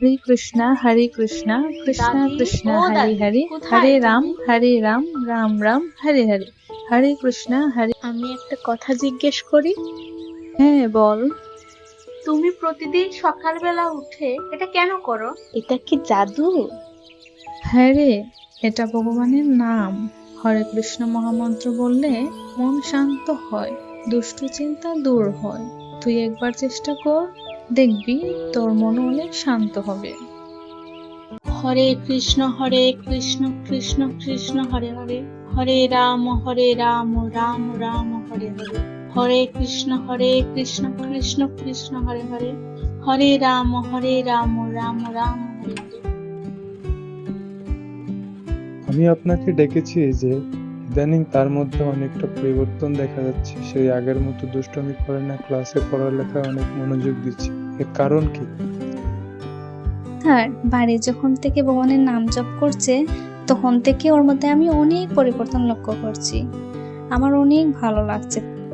হরে কৃষ্ণ হরে কৃষ্ণ কৃষ্ণ কৃষ্ণ হরে হরে হরে রাম হরে রাম রাম রাম হরে হরে হরে কৃষ্ণ হরে আমি একটা কথা জিজ্ঞেস করি। হ্যাঁ বল। তুমি প্রতিদিন সকালবেলা উঠে এটা কেন করো? এটা কি জাদু? হ্যাঁ রে এটা ভগবানের নাম। হরে কৃষ্ণ মহামন্ত্র বললে মন শান্ত হয় দুষ্ট চিন্তা দূর হয়। তুই একবার চেষ্টা কর দেখবি তোর মন অনেক শান্ত হবে। হরে কৃষ্ণ হরে কৃষ্ণ কৃষ্ণ কৃষ্ণ হরে হরে। হরে রাম হরে রাম রাম রাম হরে হরে। হরে কৃষ্ণ হরে কৃষ্ণ কৃষ্ণ কৃষ্ণ হরে হরে। হরে রাম হরে রাম রাম রাম হরে হরে। আমি আপনাকে ডেকেছি যে ইদানিং তার মধ্যে অনেকটা পরিবর্তন দেখা যাচ্ছে। সেই আগের মতো দুষ্টমি করে না, ক্লাসে পড়ালেখায় অনেক মনোযোগ দিচ্ছে। এর কারণ কি? স্যার, বাড়ি যখন থেকে ভগবানের নাম জপ করছে, তখন থেকে ওর মধ্যে আমি অনেক পরিবর্তন লক্ষ্য করছি। আমার অনেক ভালো লাগছে।